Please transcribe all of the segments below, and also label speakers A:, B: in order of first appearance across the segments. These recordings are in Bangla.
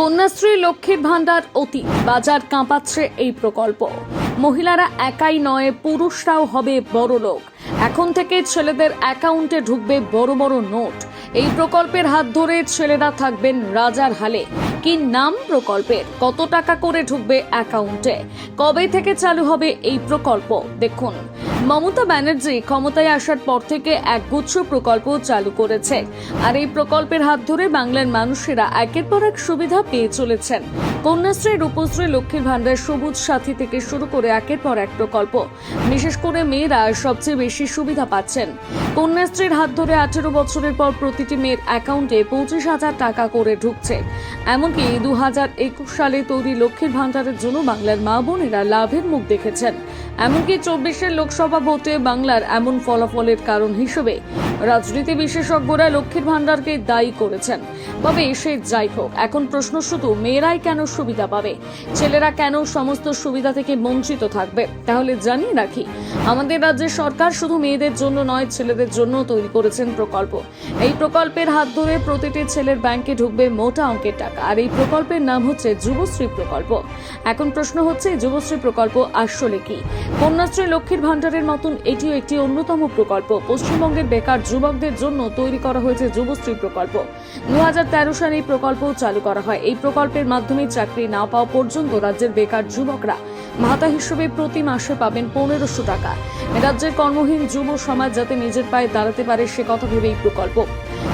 A: কন্যাশ্রী লক্ষ্মীর ভাণ্ডার অতি বাজার কাঁপাচ্ছে এই প্রকল্প। মহিলারা একাই নয়, পুরুষরাও হবে বড় লোক। এখন থেকে ছেলেদের অ্যাকাউন্টে ঢুকবে বড় বড় নোট। এই প্রকল্পের হাত ধরে ছেলেরা থাকবেন রাজার হালে। কি নাম প্রকল্পের? কত টাকা করে ঢুকবে অ্যাকাউন্টে? কবে থেকে চালু হবে এই প্রকল্প? দেখুন। মমতা ব্যানার্জি ক্ষমতায় আসার পর থেকে একগুচ্ছ প্রকল্প চালু করেছে। আর এই প্রকল্পের হাত ধরে বাংলার মানুষেরা একের পর এক সুবিধা পেয়ে চলেছেন। কন্যাশ্রী, রূপশ্রী, লক্ষ্মীর ভাণ্ডার, সবুজ সাথী থেকে শুরু করে একের পর এক প্রকল্প। বিশেষ করে মেয়েরা সবচেয়ে বেশি সুবিধা পাচ্ছেন। কন্যাশ্রীর হাত ধরে আঠেরো বছরের পর প্রতিটি মেয়ের অ্যাকাউন্টে পঁচিশ হাজার টাকা করে ঢুকছে। এমনকি দু হাজার একুশ সালে তৈরি লক্ষ্মীর ভাণ্ডারের জন্য বাংলার মা বোনেরা লাভের মুখ দেখেছেন। এমনকি চব্বিশের লোকসভা ভোটে বাংলার এমন ফলাফলের কারণ হিসেবে রাজনীতি বিশেষজ্ঞরা লক্ষ্মীর ভাণ্ডারকে দায়ী করেছেন। তবে সে যাই হোক, এখন প্রশ্ন শুধু মেয়েরাই কেন সুবিধা পাবে? ছেলেরা কেন সমস্ত সুবিধা থেকে বঞ্চিত থাকবে? তাহলে জানিয়ে রাখি আমাদের রাজ্যের সরকার শুধু মেয়েদের জন্য নয়, ছেলেদের জন্য তৈরি করেছেন প্রকল্প। এই প্রকল্পের হাত ধরে প্রতিটি ছেলের ব্যাংকে ঢুকবে মোটা অঙ্কের টাকা, আর এই প্রকল্পের নাম হচ্ছে যুবশ্রী প্রকল্প। এখন প্রশ্ন হচ্ছে, যুবশ্রী প্রকল্প আসলে কি? কন্যাশ্রী লক্ষ্মীর ভাণ্ডারের মতন এটিও একটি অন্যতম প্রকল্প। পশ্চিমবঙ্গের বেকার যুবকদের জন্য তৈরি করা হয়েছে যুবশ্রী প্রকল্প। দু হাজার সালে এই প্রকল্পও চালু করা হয়। এই প্রকল্পের মাধ্যমে চাকরি না পাওয়া পর্যন্ত রাজ্যের বেকার যুবকরা ভাতা হিসেবে প্রতি মাসে পাবেন পনেরোশো টাকা। রাজ্যের কর্মহীন যুব সমাজ যাতে নিজের পায়ে দাঁড়াতে পারে, সে কথা ভেবে এই প্রকল্প।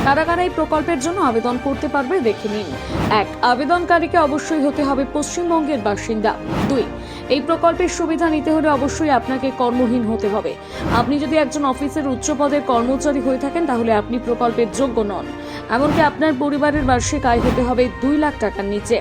A: কারা কারা এই প্রকল্পের জন্য আবেদন করতে পারবে দেখে নিন। এক, আবেদনকারীকে অবশ্যই হতে হবে পশ্চিমবঙ্গের বাসিন্দা। দুই, এই প্রকল্পের সুবিধা নিতে হলে অবশ্যই আপনাকে কর্মহীন হতে হবে। আপনি যদি একজন অফিসের উচ্চ পদের কর্মচারী হয়ে থাকেন, তাহলে আপনি প্রকল্পের যোগ্য নন। এমনকি আপনার পরিবারের বার্ষিক আয় হতে হবে দুই লাখ টাকার নিচে।